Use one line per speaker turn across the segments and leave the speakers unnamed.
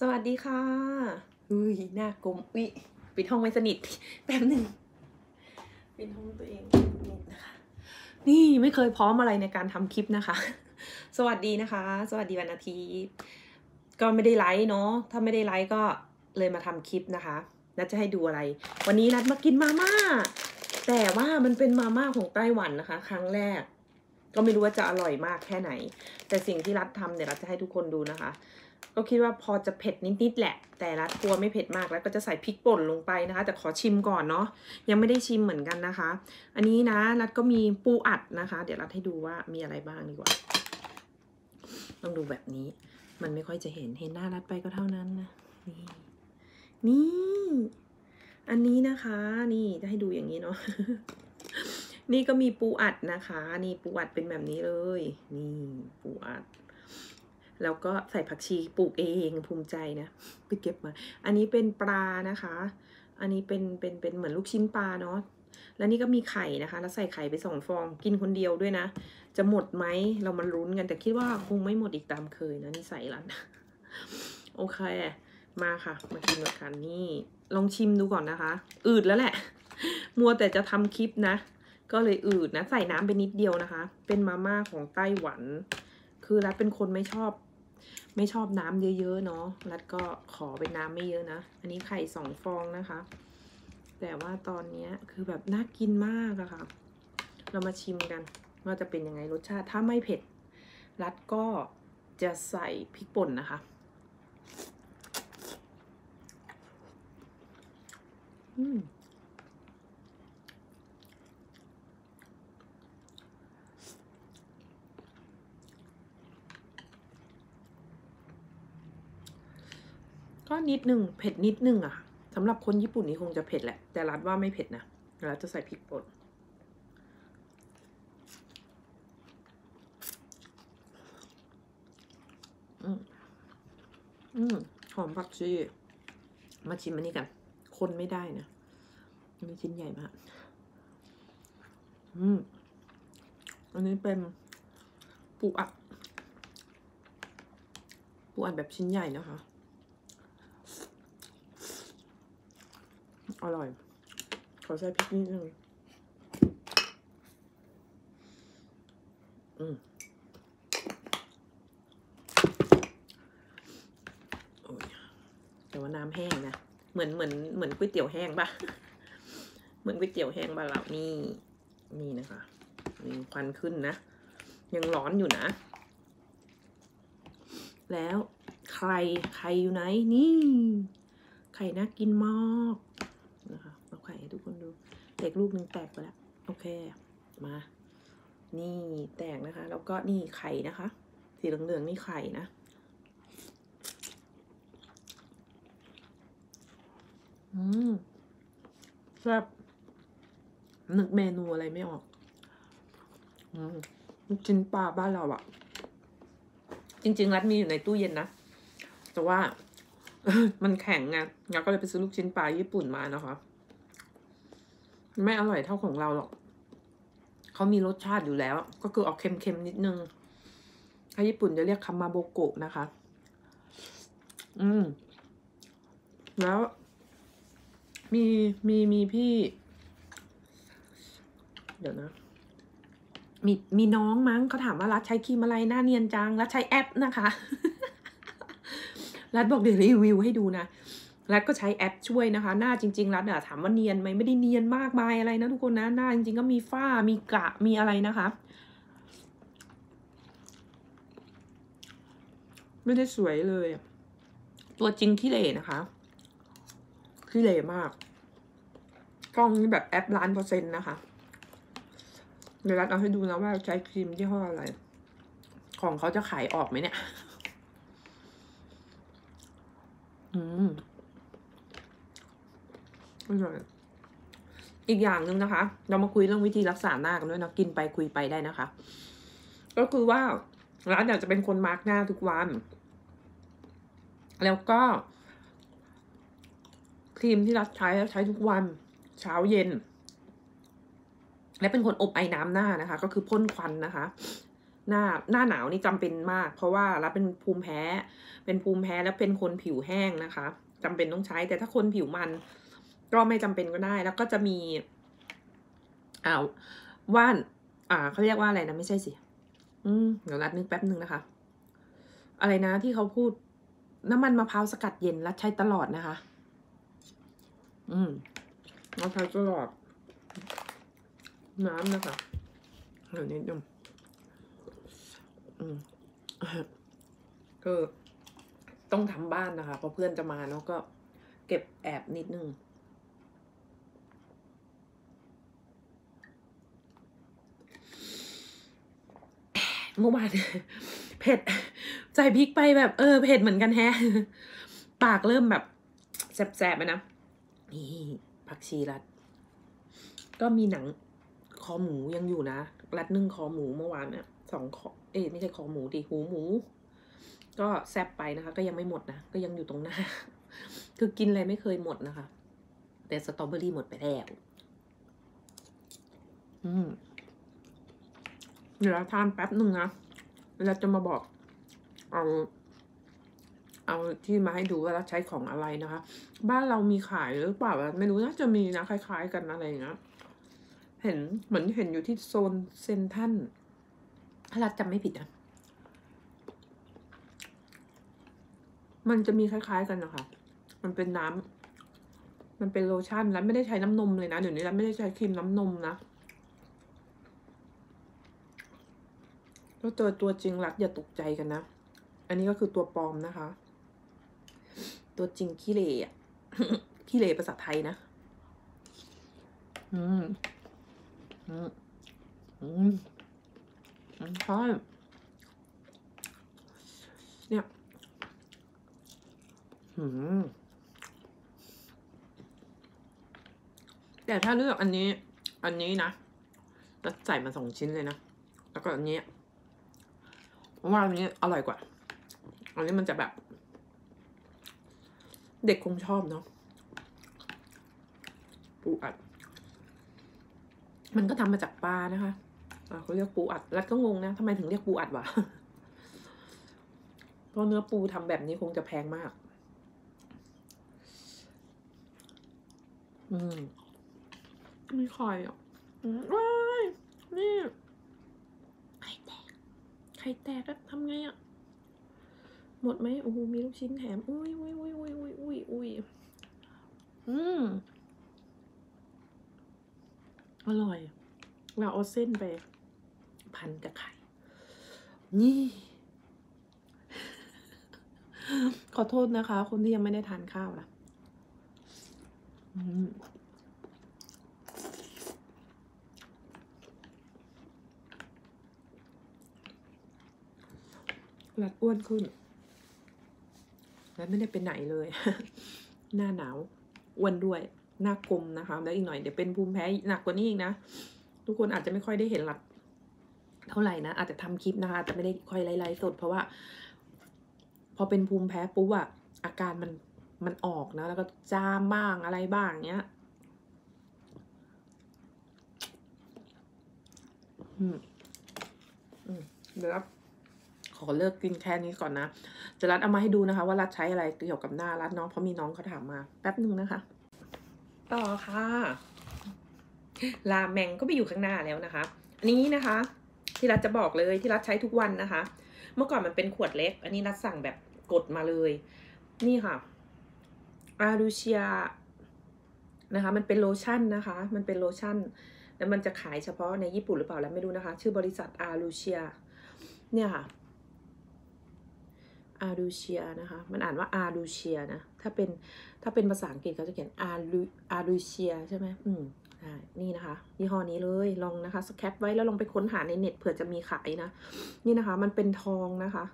สวัสดีค่ะ อุ้ยหน้ากลมอุ้ยปิดห้องไม่สนิท แป๊บหนึ่งปิดห้องตัวเองนิดนะคะ นี่ไม่เคยพร้อมอะไรในการทำคลิปนะคะ สวัสดีนะคะ สวัสดีวันอาทิตย์ก็ไม่ได้ไลฟ์เนาะ ถ้าไม่ได้ไลฟ์ก็เลยมาทำคลิปนะคะ นัดจะให้ดูอะไร วันนี้นัดมากินมาม่า แต่ว่ามันเป็นมาม่าของไต้หวันนะคะ ครั้งแรก ก็ไม่รู้ว่าจะอร่อยมากแค่ไหน แต่สิ่งที่รัฐทำเนี่ยรัฐจะให้ทุกคนดูนะคะ ก็คิดว่าพอจะเผ็ดนิดๆแหละ แต่รัดกลัวไม่เผ็ดมากแล้วก็จะใส่พริกป่นลงไปนะคะ แต่ขอชิมก่อนเนาะยังไม่ได้ชิมเหมือนกันนะคะ อันนี้นะรัดก็มีปูอัดนะคะ เดี๋ยวรัดให้ดูว่ามีอะไรบ้างดีกว่าต้องดูแบบนี้ มันไม่ค่อยจะเห็นเห็นหน้ารัดไปก็เท่านั้นนะนี่นี่ อันนี้นะคะ นี่จะให้ดูอย่างนี้เนาะนี่ก็มีปูอัดนะคะ นี่ปูอัดเป็นแบบนี้เลย นี่ปูอัด แล้วก็ใส่ผักชีปลูกเองภูมิใจนะไปเก็บมา อันนี้เป็นปลานะคะ อันนี้เป็นเป็นเป็นเหมือนลูกชิ้นปลาเนาะแล้วนี่ก็มีไข่นะคะ แล้วใส่ไข่ไปสองฟองกินคนเดียวด้วยนะ จะหมดไหมเรามาลุ้นกันแต่คิดว่าคงไม่หมดอีกตามเคยนะนี่ใส่ร้านโอเค มาค่ะ มากินกันนี่ลองชิมดูก่อนนะคะ อืดแล้วแหละ มัวแต่จะทำคลิปนะ ก็เลยอืดนะ ใส่น้ำไปนิดเดียวนะคะ เป็นมาม่าของไต้หวัน คือรัฐเป็นคนไม่ชอบ ไม่ชอบน้ำเยอะๆเนาะรัฐก็ขอเป็นน้ำไม่เยอะนะ อันนี้ไข่สองฟองนะคะ แต่ว่าตอนนี้คือแบบน่ากินมากอะค่ะ เรามาชิมกันว่าจะเป็นยังไงรสชาติถ้าไม่เผ็ด รัฐก็จะใส่พริกป่นนะคะอืม ก็นิดหนึ่งเผ็ดนิดหนึ่งอะสำหรับคนญี่ปุ่นนี่คงจะเผ็ดแหละ แต่รัดว่าไม่เผ็ดนะรัดจะใส่พริกป่นอืมอืมหอมผักชีมาชิมอันนี้กัน คนไม่ได้นะมันชิ้นใหญ่มาก อืม อันนี้เป็นปูอัด ปูอัดแบบชิ้นใหญ่นะคะ อร่อย ขอใส่พริกนิดนึงอืมโอ้ยแต่ว่าน้ำแห้งนะ เหมือนเหมือนเหมือนก๋วยเตี๋ยวแห้งปะเหมือนก๋วยเตี๋ยวแห้งบ้านเรานี่ นี่นะคะมีควันขึ้นนะ ยังร้อนอยู่นะ แล้วไข่ไข่อยู่ไหนนี่ ไข่น่ากินมากนะคะเอาไข่ให้ทุกคน ดูเด็กลูกหนึ่งแตกไปแล้วโอเคมา นี่แตกนะคะ แล้วก็นี่ไข่นะคะ สีเหลืองๆนี่ไข่นะอืมแซ่บนึกเมนูอะไรไม่ออกอืมลูกชิ้นปลาบ้านเราอะจริง ๆ รัดมีอยู่ในตู้เย็นนะ แต่ว่ามันแข็งไงเราก็เลยไปซื้อลูกชิ้นปลาญี่ปุ่นมานะคะ ไม่อร่อยเท่าของเราหรอก เขามีรสชาติอยู่แล้ว ก็คือออกเค็มๆนิดนึงถ้าญี่ปุ่นจะเรียกคามาโบโกะนะคะ อืม แล้ว มีมีมีพี่ เดี๋ยวนะมีมีน้องมั้งเขาถามว่ารัฐใช้ครีมอะไรหน้าเนียนจังรัฐใช้แอปนะคะ รัฐบอกเดี๋ยวรีวิวให้ดูนะ รัฐก็ใช้แอปช่วยนะคะ หน้าจริง ๆ รัฐอะถามว่าเนียนไหมไม่ได้เนียนมากมายอะไรนะทุกคนนะหน้าจริงๆก็มีฝ้ามีกระมีอะไรนะคะไม่ได้สวยเลย ตัวจริงขี้เหร่นะคะขี้เหร่มาก กล้องนี่แบบแอปล้านเปอร์เซ็นต์นะคะ เดี๋ยวรัฐเอาให้ดูนะว่าใช้ครีมยี่ห้ออะไร ของเขาจะขายออกไหมเนี่ย อืม อร่อยอีกอย่างหนึ่งนะคะ เรามาคุยเรื่องวิธีรักษาหน้ากันด้วยนะกินไปคุยไปได้นะคะ ก็คือว่าร้านอยากจะเป็นคนมาร์กหน้าทุกวัน แล้วก็ครีมที่รักใช้ใช้ทุกวัน เช้าเย็น และเป็นคนอบไอ้น้ำหน้านะคะ ก็คือพ่นควันนะคะ หน้าหน้าหนาวนี่จำเป็นมาก เพราะว่ารัฐเป็นภูมิแพ้ เป็นภูมิแพ้แล้วเป็นคนผิวแห้งนะคะจำเป็นต้องใช้แต่ถ้าคนผิวมัน ก็ไม่จำเป็นก็ได้ แล้วก็จะมีอ่าว่าน อ่าเขาเรียกว่าอะไรนะไม่ใช่สิ อืมเดี๋ยวรัดนึกแป๊บหนึ่งนะคะ อะไรนะที่เขาพูดน้ำมันมะพร้าวสกัดเย็นรัดใช้ตลอดนะคะ อืมรัดใช้ตลอด น้ำนะคะเดี๋ยวนิดนึงอืมก็ต้องทำบ้านนะคะเพราะเพื่อนจะมาเนาะก็ เก็บแอบนิดนึง เมื่อวานเผ็ดใส่พริกไปแบบเออเผ็ดเหมือนกันแฮะ ปากเริ่มแบบแสบๆไปนะ นี่ผักชีรัด ก็มีหนังคอหมูยังอยู่นะ รัดนึ่งคอหมูเมื่อวานเนี่ยสองคอ เอ้ยไม่ใช่คอหมูดิหูหมู ก็แซบไปนะคะ ก็ยังไม่หมดนะ ก็ยังอยู่ตรงหน้า คือกินอะไรไม่เคยหมดนะคะ แต่สตรอเบอรี่หมดไปแล้ว อืม เดี๋ยวทานแป๊บหนึ่งนะแล้วจะมาบอก เอา เอาที่มาให้ดูว่าเราใช้ของอะไรนะคะ บ้านเรามีขายหรือเปล่าไม่รู้น่าจะมีนะคล้าย ๆ กันอะไรอย่างเงี้ยเห็นเหมือนเห็นอยู่ที่โซนเซนทันถ้าเรัดจำไม่ผิดนะมันจะมีคล้าย ๆ กันนะคะ มันเป็นน้ำมันเป็นโลชั่น แล้วไม่ได้ใช้น้ำนมเลยนะ เดี๋ยวนี้แล้วไม่ได้ใช้ครีมน้ำนมนะ แล้วเจอตัวจริงรักอย่าตกใจกันนะ อันนี้ก็คือตัวปลอมนะคะ ตัวจริงขี้เละขี้เละภาษาไทยนะ อืม อืม อืมใช่เนี่ยอืมแต่ถ้าเลือกอันนี้ อันนี้นะจะใส่มาสองชิ้นเลยนะ แล้วก็อันนี้ ว่าอันนี้อร่อยกว่า อันนี้มันจะแบบ เด็กคงชอบเนาะปูอัด มันก็ทำมาจากปลานะคะเขาเรียกปูอัด รัดก็งงนะทำไมถึงเรียกปูอัดวะเพราะเนื้อปูทำแบบนี้คงจะแพงมาก อืมไม่คอยอะว้ายนี่ ข่แตกอะทำไงอะหมดไหมโอ้โหมีลูกชิ้นแถมอุ้ยอุ้ยอุ้ยอุ้ยอุ้ยอุ้ยอุ้ยอืมอร่อย เราเอาเส้นไป พันกับไข่ นี่ ขอโทษนะคะ คนที่ยังไม่ได้ทานข้าวนะอืม รัดอ้วนขึ้นและไม่ได้ไปไหนเลย หน้าหนาวอ้วนด้วย หน้ากลมนะคะ แล้วอีกหน่อยเดี๋ยวเป็นภูมิแพ้หนักกว่านี้อีกนะ ทุกคนอาจจะไม่ค่อยได้เห็นรัดเท่าไหร่นะ อาจจะทำคลิปนะคะแต่ไม่ได้ค่อยไลฟ์สด เพราะว่า พอเป็นภูมิแพ้ปุ๊บอะอาการมันมันออกนะ แล้วก็จามบ้างอะไรบ้างเงี้ยอืม อืมเดี๋ยวรับ ขอเลิกกินแค่นี้ก่อนนะจะรัดเอามาให้ดูนะคะ ว่ารัดใช้อะไรเกี่ยวกับหน้ารัดเนาะเพราะมีน้องเขาถามมาแป๊บนึงนะคะ ต่อค่ะลาแมงก็ไปอยู่ข้างหน้าแล้วนะคะ อันนี้นะคะ ที่รัฐจะบอกเลยที่รัฐใช้ทุกวันนะคะ เมื่อก่อนมันเป็นขวดเล็ก อันนี้รัฐสั่งแบบกดมาเลย นี่ค่ะอารูเชียนะคะ มันเป็นโลชั่นนะคะ มันเป็นโลชั่นแล้วมันจะขายเฉพาะในญี่ปุ่นหรือเปล่าแล้วไม่รู้นะคะ ชื่อบริษัทอารูเชีย เนี่ยค่ะ อารูเชียนะคะ มันอ่านว่าอารูเชียนะ ถ้าเป็นถ้าเป็นภาษาอังกฤษเขาจะเขียนอารูอารูเชียใช่ไหมอืมอ่านี่นะคะยี่ห้อนี้เลยลองนะคะสแคปไว้แล้วลองไปค้นหาในเน็ตเผื่อจะมีขายนะ นี่นะคะ มันเป็นทองนะคะ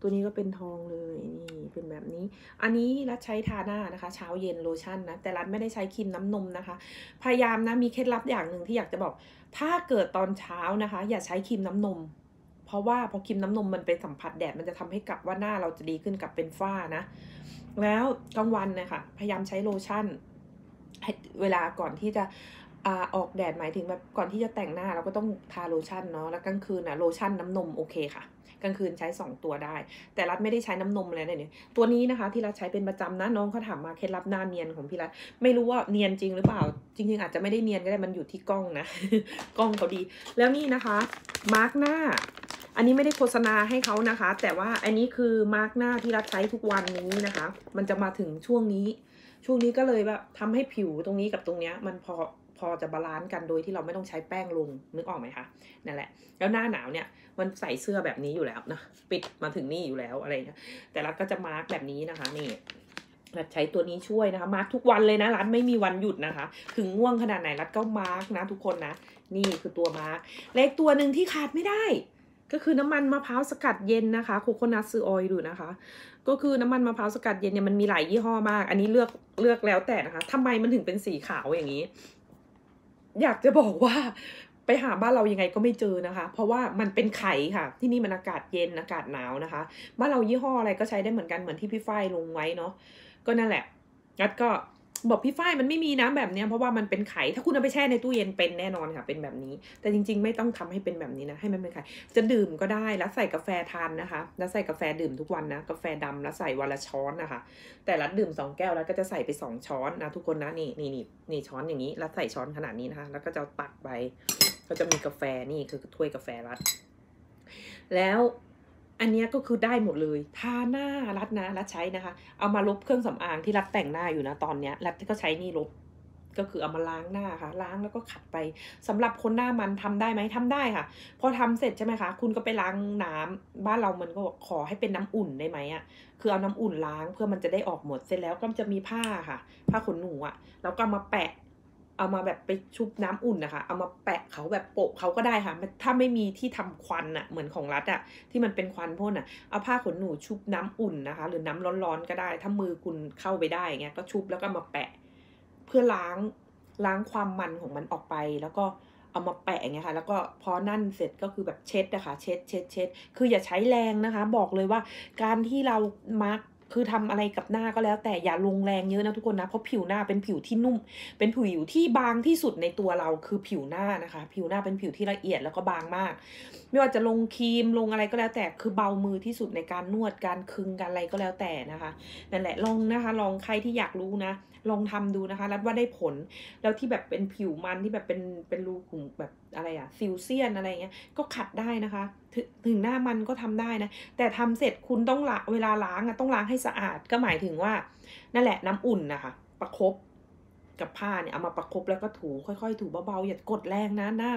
ตัวนี้ก็เป็นทองเลยนี่เป็นแบบนี้ อันนี้รัดใช้ทาหน้านะคะ เช้าเย็นโลชั่นนะ แต่รัดไม่ได้ใช้ครีมน้ำนมนะคะ พยายามนะมีเคล็ดลับอย่างหนึ่งที่อยากจะบอก ถ้าเกิดตอนเช้านะคะ อย่าใช้ครีมน้ำนม เพราะว่าพอครีมน้ำนมมันไปสัมผัสแดดมันจะทำให้กลับว่าหน้าเราจะดีขึ้นกลับเป็นฝ้านะ แล้วกลางวันนะคะพยายามใช้โลชั่น เวลาก่อนที่จะอออกแดดหมายถึงแบบก่อนที่จะแต่งหน้าเราก็ต้องทาโลชั่นเนาะแล้วกลางคืนอะโลชั่นน้ำนมโอเคค่ะกลางคืนใช้ 2 ตัวได้ แต่รัฐไม่ได้ใช้น้ำนมเลยเนี่ยตัวนี้นะคะที่รัฐใช้เป็นประจำนะน้องเขาถามมาเคล็ดลับหน้าเนียนของพี่รัฐไม่รู้ว่าเนียนจริงหรือเปล่า จริง ๆ อาจจะไม่ได้เนียนก็ได้มันอยู่ที่กล้องนะ กล้องเขาดี แล้วนี่นะคะมาร์กหน้า อันนี้ไม่ได้โฆษณาให้เขานะคะ แต่ว่าอันนี้คือมาร์กหน้าที่รัฐใช้ทุกวันนี้นะคะ มันจะมาถึงช่วงนี้ ช่วงนี้ก็เลยแบบทำให้ผิวตรงนี้กับตรงเนี้ยมันพอพอจะบาลานซ์กันโดยที่เราไม่ต้องใช้แป้งลงนึกออกไหมคะนั่นแหละ แล้วหน้าหนาวเนี่ยมันใส่เสื้อแบบนี้อยู่แล้วนะปิดมาถึงนี่อยู่แล้วอะไรเงี้ยแต่รัฐก็จะมาร์กแบบนี้นะคะนี่รัฐใช้ตัวนี้ช่วยนะคะมาร์กทุกวันเลยนะรัฐไม่มีวันหยุดนะคะ ถึงง่วงขนาดไหนรัฐก็มาร์กนะทุกคนนะนี่คือตัวมาร์กเล็กตัวหนึ่งที่ขาดไม่ได้ ก็คือน้ำมันมะพร้าวสกัดเย็นนะคะโคโคนัทซือออยดูนะคะ ก็คือน้ำมันมะพร้าวสกัดเย็นเนี่ยมันมีหลายยี่ห้อมาก อันนี้เลือกเลือกแล้วแต่นะคะทำไมมันถึงเป็นสีขาวอย่างนี้ อยากจะบอกว่าไปหาบ้านเรายังไงก็ไม่เจอนะคะ เพราะว่ามันเป็นไข่ค่ะ ที่นี่มันอากาศเย็นอากาศหนาวนะคะ บ้านเรายี่ห้ออะไรก็ใช้ได้เหมือนกันเหมือนที่พี่ฝ้ายลงไว้เนาะก็นั่นแหละงัดก็ บอกพี่ฝ้ายมันไม่มีน้ำแบบเนี้ยเพราะว่ามันเป็นไข่ถ้าคุณเอาไปแช่ในตู้เย็นเป็นแน่นอนค่ะ เป็นแบบนี้ แต่จริง ๆ ไม่ต้องทำให้เป็นแบบนี้นะให้มันเป็นไข่จะดื่มก็ได้แล้วใส่กาแฟทานนะคะ แล้วใส่กาแฟดื่มทุกวันนะกาแฟดำแล้วใส่วันละช้อนนะคะ แต่รัดดื่มสองแก้วแล้วก็จะใส่ไปสองช้อนนะทุกคนนะนี่นี่นี่นี่ช้อนอย่างนี้แล้วใส่ช้อนขนาดนี้นะคะ แล้วก็จะตักไปก็จะมีกาแฟนี่คือถ้วยกาแฟรัดแล้ว อันนี้ก็คือได้หมดเลย ทาหน้ารัดนะรัดใช้นะคะ เอามาลบเครื่องสำอางที่รัดแต่งหน้าอยู่นะตอนเนี้ยรัดก็ใช้นี่ลบก็คือเอามาล้างหน้าค่ะ ล้างแล้วก็ขัดไปสำหรับคนหน้ามันทำได้ไหมทำได้ค่ะ พอทำเสร็จใช่ไหมคะ คุณก็ไปล้างน้ำบ้านเรามันก็บอกขอให้เป็นน้ำอุ่นได้ไหมอะ คือเอาน้ำอุ่นล้างเพื่อมันจะได้ออกหมด เสร็จแล้วก็จะมีผ้าค่ะ ผ้าขนหนูอะ แล้วก็มาแปะ เอามาแบบไปชุบน้ำอุ่นนะคะ เอามาแปะเขาแบบโปะเขาก็ได้ค่ะ ถ้าไม่มีที่ทำควันอะเหมือนของรัฐอะที่มันเป็นควันพ่นอะเอาผ้าขนหนูชุบน้ำอุ่นนะคะ หรือน้ำร้อนๆก็ได้ ถ้ามือคุณเข้าไปได้เงี้ยก็ชุบแล้วก็มาแปะ เพื่อล้างล้างความมันของมันออกไป แล้วก็เอามาแปะเงี้ยค่ะ แล้วก็พอนั่นเสร็จก็คือแบบเช็ดนะคะ เช็ดเช็ดเช็ดคืออย่าใช้แรงนะคะ บอกเลยว่าการที่เรามาร์ก คือทำอะไรกับหน้าก็แล้วแต่อย่าลงแรงเยอะนะทุกคนนะ เพราะผิวหน้าเป็นผิวที่นุ่ม เป็นผิวที่บางที่สุดในตัวเราคือผิวหน้านะคะ ผิวหน้าเป็นผิวที่ละเอียดแล้วก็บางมาก ไม่ว่าจะลงครีมลงอะไรก็แล้วแต่คือเบามือที่สุดในการนวดการคึงการอะไรก็แล้วแต่นะคะนั่นแหละลองนะคะ ลองใครที่อยากรู้นะ ลองทำดูนะคะรับว่าได้ผลแล้วที่แบบเป็นผิวมันที่แบบเป็นเป็นรูขุมแบบอะไรอะซิลเซียนอะไรเงี้ยก็ขัดได้นะคะ ถึงหน้ามันก็ทำได้นะ แต่ทำเสร็จคุณต้องละเวลาล้างอะต้องล้างให้สะอาดก็หมายถึงว่า นั่นแหละน้ำอุ่นนะคะ ประครบ กับผ้าเนี่ยเอามาประครบแล้วก็ถูค่อยๆ ถูเบาๆ อย่ากดแรงนะหน้า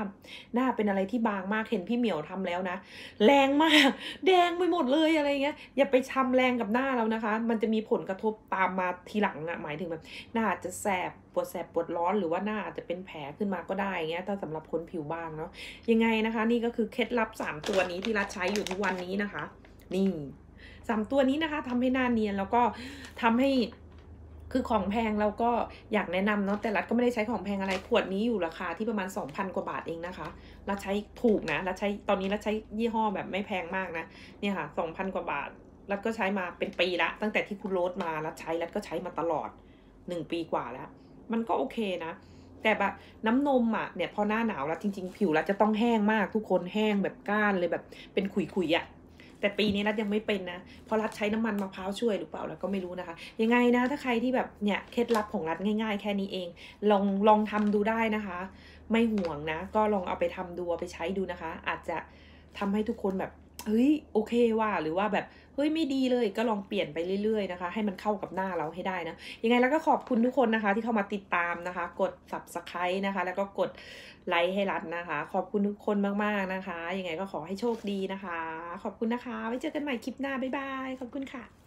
หน้าเป็นอะไรที่บางมากเห็นพี่เหมียวทำแล้วนะ แรงมาก แดงไปหมดเลยอะไรเงี้ยอย่าไปทำแรงกับหน้าเรานะคะ มันจะมีผลกระทบตามมาทีหลังอะหมายถึงแบบหน้าจะแสบปวดแสบปวดร้อนหรือว่าหน้าอาจจะเป็นแผลขึ้นมาก็ได้เงี้ยถ้าสำหรับคนผิวบางเนาะยังไงนะคะ นี่ก็คือเคล็ดลับสามตัวนี้ที่รัดใช้อยู่ทุกวันนี้นะคะ นี่สามตัวนี้นะคะทำให้หน้าเนียนแล้วก็ทำให้ คือของแพงเราก็อยากแนะนำเนาะแต่รัฐก็ไม่ได้ใช้ของแพงอะไรขวดนี้อยู่ราคาที่ประมาณ 2,000 กว่าบาทเองนะคะรัฐใช้ถูกนะรัฐใช้ตอนนี้รัฐใช้ยี่ห้อแบบไม่แพงมากนะเนี่ยค่ะ 2,000 กว่าบาทรัฐก็ใช้มาเป็นปีละ ตั้งแต่ที่คุณโรสมารัฐใช้รัฐก็ใช้มาตลอด 1 ปีกว่าแล้ว มันก็โอเคนะแต่แบบน้ำนมอะเนี่ยพอหน้าหนาวแล้วจริง ๆ ผิวรัฐจะต้องแห้งมากทุกคนแห้งแบบก้านเลยแบบเป็นขุยๆอะ แต่ปีนี้รัฐยังไม่เป็นนะเพราะรัฐใช้น้ำมันมะพร้าวช่วยหรือเปล่าแล้วก็ไม่รู้นะคะ ยังไงนะถ้าใครที่แบบเนี่ยเคล็ดลับของรัฐง่าย ๆ แค่นี้เอง ลองลองทำดูได้นะคะ ไม่ห่วงนะ ก็ลองเอาไปทำดูเอาไปใช้ดูนะคะ อาจจะทำให้ทุกคนแบบ เฮ้ยโอเคว่าหรือว่าแบบเฮ้ยไม่ดีเลยก็ลองเปลี่ยนไปเรื่อยๆนะคะ ให้มันเข้ากับหน้าเราให้ได้นะยังไงแล้วก็ขอบคุณทุกคนนะคะ ที่เข้ามาติดตามนะคะ กด subscribe นะคะ แล้วก็กดไลค์ให้รัดนะคะ ขอบคุณทุกคนมากๆนะคะ ยังไงก็ขอให้โชคดีนะคะ ขอบคุณนะคะ ไว้เจอกันใหม่คลิปหน้าบ๊ายบายขอบคุณค่ะ